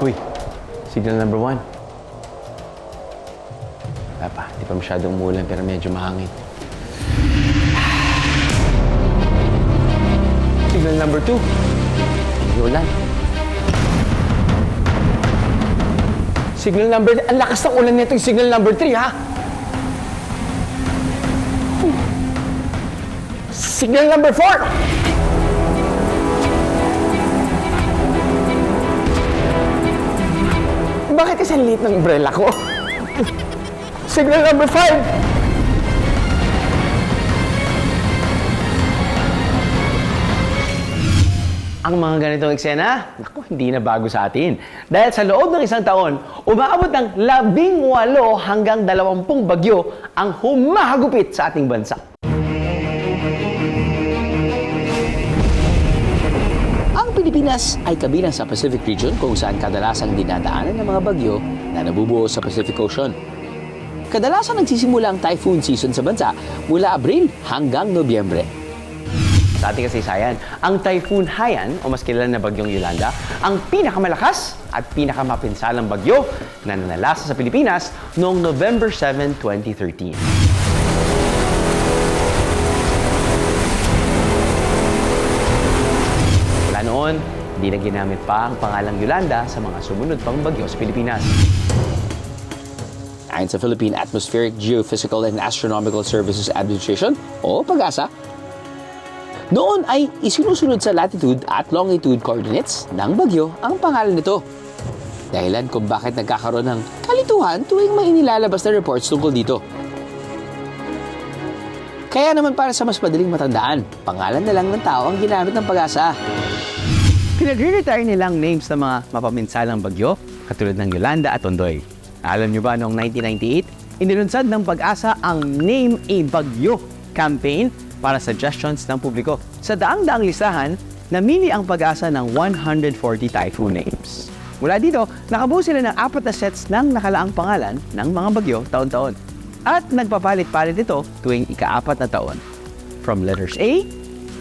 Uy, signal number one. Wala pa, di pa masyadong umulan pero medyo mahangin. Signal number two. Hindi ulan. Signal number... Ang lakas ng ulan nito signal number three, ha? Signal number four. Kasi ang liit ng umbrella ko? Signal number five. Ang mga ganitong eksena, naku, hindi na bago sa atin. Dahil sa loob ng isang taon, umaabot ng labing walo hanggang dalawampung bagyo ang humahagupit sa ating bansa. Pilipinas ay kabilang sa Pacific region kung saan kadalasang dinadaanan ng mga bagyo na nabubuo sa Pacific Ocean. Kadalasan nagsisimula ang typhoon season sa bansa mula Abril hanggang Nobyembre. Sa ating kasaysayan, ang Typhoon Haiyan, o mas kilala na bagyong Yolanda, ang pinakamalakas at pinakamapinsalang bagyo na nanalasa sa Pilipinas noong November 7, 2013. Mula noon, hindi na ginamit pa ang pangalang Yolanda sa mga sumunod pang bagyo sa Pilipinas. Ayon sa Philippine Atmospheric, Geophysical and Astronomical Services Administration o PAGASA, noon ay isinusunod sa latitude at longitude coordinates ng bagyo ang pangalan nito. Dahilan kung bakit nagkakaroon ng kalituhan tuwing may inilalabas na reports tungkol dito. Kaya naman para sa mas madaling matandaan, pangalan na lang ng tao ang ginamit ng pag-asa. Pinagre-retire nilang names ng mga mapaminsalang bagyo, katulad ng Yolanda at Ondoy. Alam niyo ba noong 1998, inilunsad ng pag-asa ang Name a Bagyo campaign para suggestions ng publiko. Sa daang-daang listahan, namili ang pag-asa ng 140 typhoon names. Mula dito, nakabuo sila ng apat na sets ng nakalaang pangalan ng mga bagyo taon-taon. At nagpapalit-palit ito tuwing ikaapat na taon. From letters A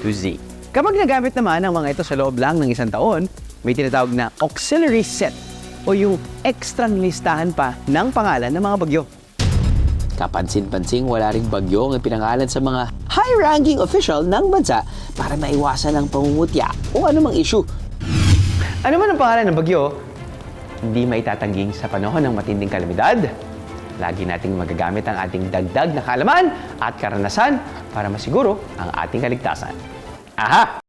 to Z. Kapag nagamit naman ang mga ito sa loob lang ng isang taon, may tinatawag na auxiliary set o yung ekstrang listahan pa ng pangalan ng mga bagyo. Kapansin-pansing wala ring bagyo ang pinangalan sa mga high-ranking official ng bansa para maiwasan ang pangungutya o anumang issue. Ano man ang pangalan ng bagyo, hindi maitatangging sa panahon ng matinding kalamidad. Lagi nating magagamit ang ating dagdag na kaalaman at karanasan para masiguro ang ating kaligtasan. Aha!